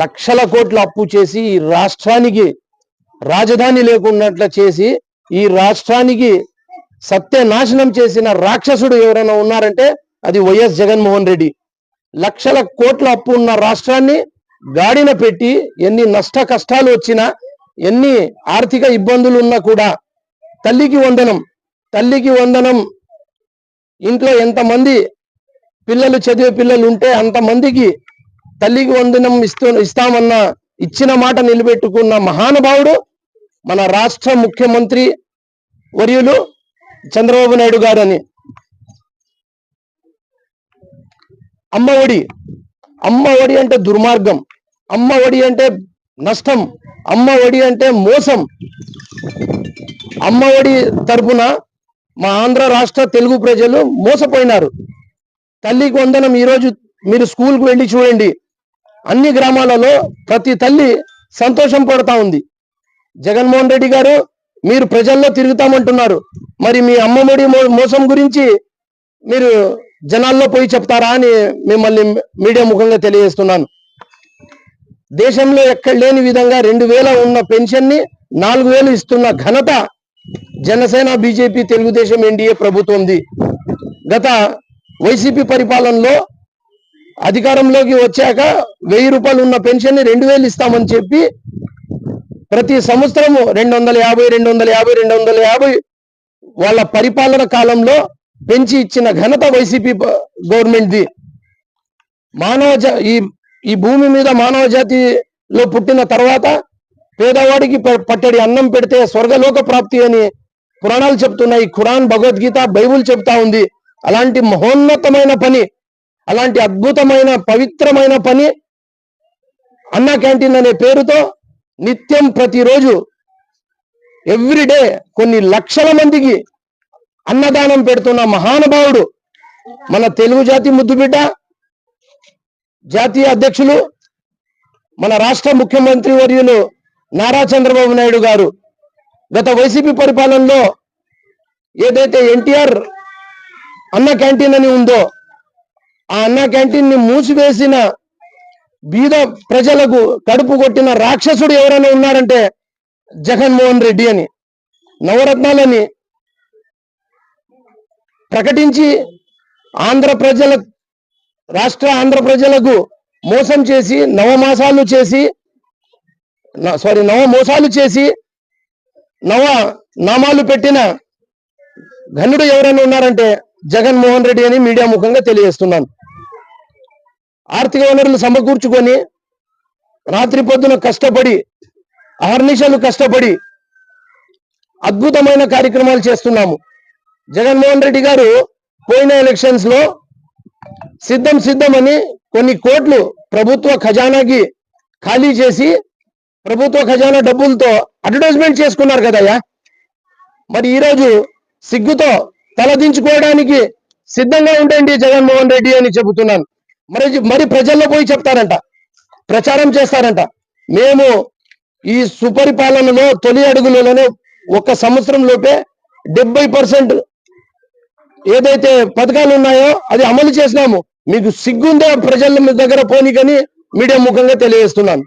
లక్షల కోట్ల అప్పు చేసి ఈ రాష్ట్రానికి రాజధాని లేకున్నట్లు చేసి ఈ రాష్ట్రానికి సత్యనాశనం చేసిన రాక్షసుడు ఎవరైనా ఉన్నారంటే అది వైఎస్ జగన్మోహన్ రెడ్డి. లక్షల కోట్ల అప్పు ఉన్న రాష్ట్రాన్ని గాడిన పెట్టి ఎన్ని నష్ట కష్టాలు వచ్చినా ఎన్ని ఆర్థిక ఇబ్బందులు ఉన్నా కూడా తల్లికి వందనం తల్లికి వందనం. ఇంట్లో ఎంతమంది పిల్లలు చదివే పిల్లలు ఉంటే అంతమందికి తల్లికి వందనం ఇస్తూ ఇస్తామన్న ఇచ్చిన మాట నిలబెట్టుకున్న మహానుభావుడు మన రాష్ట్ర ముఖ్యమంత్రి వర్యులు చంద్రబాబు నాయుడు గారని. అమ్మ ఒడి అమ్మ ఒడి అంటే దుర్మార్గం అమ్మ ఒడి అంటే నష్టం అమ్మ ఒడి అంటే మోసం. అమ్మ ఒడి తరపున మా ఆంధ్ర రాష్ట్ర తెలుగు ప్రజలు మోసపోయినారు. తల్లికి వందనం ఈరోజు మీరు స్కూల్కి వెళ్ళి చూడండి. అన్ని గ్రామాలలో ప్రతి తల్లి సంతోషం పడతా ఉంది. జగన్మోహన్ రెడ్డి గారు మీరు ప్రజల్లో తిరుగుతామంటున్నారు. మరి మీ అమ్మఒడి మోసం గురించి మీరు జనాల్లో పోయి చెప్తారా అని మిమ్మల్ని మీడియా ముఖంగా తెలియజేస్తున్నాను. దేశంలో ఎక్కడ లేని విధంగా రెండు వేల ఉన్న పెన్షన్ని నాలుగు వేలు ఇస్తున్న ఘనత జనసేన బీజేపీ తెలుగుదేశం ఎన్డీఏ ప్రభుత్వంది. గత వైసీపీ పరిపాలనలో అధికారంలోకి వచ్చాక వెయ్యి రూపాయలు ఉన్న పెన్షన్ని రెండు వేలు ఇస్తామని చెప్పి ప్రతి సంవత్సరము రెండు వందల యాభై రెండు వందల యాభై రెండు వందల యాభై వాళ్ళ పరిపాలన కాలంలో పెంచి ఇచ్చిన ఘనత వైసీపీ గవర్నమెంట్ ది మానవ ఈ ఈ భూమి మీద మానవ జాతిలో పుట్టిన తర్వాత పేదవాడికి పట్టడి అన్నం పెడితే స్వర్గలోక ప్రాప్తి అని పురాణాలు చెప్తున్నాయి. ఖురాన్ భగవద్గీత బైబుల్ చెప్తా ఉంది. అలాంటి మహోన్నతమైన పని అలాంటి అద్భుతమైన పవిత్రమైన పని అన్న క్యాంటీన్ అనే పేరుతో నిత్యం ప్రతిరోజు ఎవ్రీడే కొన్ని లక్షల మందికి అన్నదానం పెడుతున్న మహానుభావుడు మన తెలుగు జాతి ముద్దుబిడ్డ జాతీయ అధ్యక్షులు మన రాష్ట్ర ముఖ్యమంత్రి వర్యులు నారా చంద్రబాబు నాయుడు గారు. గత వైసీపీ పరిపాలనలో ఏదైతే ఎన్టీఆర్ అన్న క్యాంటీన్ అని ఉందో ఆ అన్న క్యాంటీన్ని మూసివేసిన బీద ప్రజలకు కడుపు కొట్టిన రాక్షసుడు ఎవరైనా ఉన్నారంటే జగన్మోహన్ రెడ్డి అని నవరత్నాలని ప్రకటించి ఆంధ్ర ప్రజల రాష్ట్ర ఆంధ్ర ప్రజలకు మోసం చేసి నవమాసాలు చేసి సారీ నవ మోసాలు చేసి నవ నామాలు పెట్టిన ఘనుడు ఎవరైనా ఉన్నారంటే జగన్మోహన్ రెడ్డి అని మీడియా ముఖంగా తెలియజేస్తున్నాను. ఆర్థిక వనరులు సమకూర్చుకొని రాత్రి పొద్దున కష్టపడి అహర్నిశలు కష్టపడి అద్భుతమైన కార్యక్రమాలు చేస్తున్నాము. జగన్మోహన్ రెడ్డి గారు పోయిన ఎలక్షన్స్లో సిద్ధం సిద్ధం అని కొన్ని కోట్లు ప్రభుత్వ ఖజానాకి ఖాళీ చేసి ప్రభుత్వ ఖజానా డబ్బులతో అడ్వర్టైజ్మెంట్ చేసుకున్నారు కదయ్యా. మరి ఈరోజు సిగ్గుతో తలదించుకోవడానికి సిద్ధంగా ఉండండి జగన్మోహన్ రెడ్డి అని చెబుతున్నాను. మరి మరి ప్రజల్లో పోయి చెప్తారంట. ప్రచారం చేస్తారంట. మేము ఈ సుపరిపాలనలో తొలి అడుగులలోనే ఒక సంవత్సరం లోపే డెబ్బై పర్సెంట్ ఏదైతే పథకాలు ఉన్నాయో అది అమలు చేసినాము. మీకు సిగ్గుందా ప్రజల దగ్గర పోనీ కానీ మీడియా ముఖంగా తెలియజేస్తున్నాను.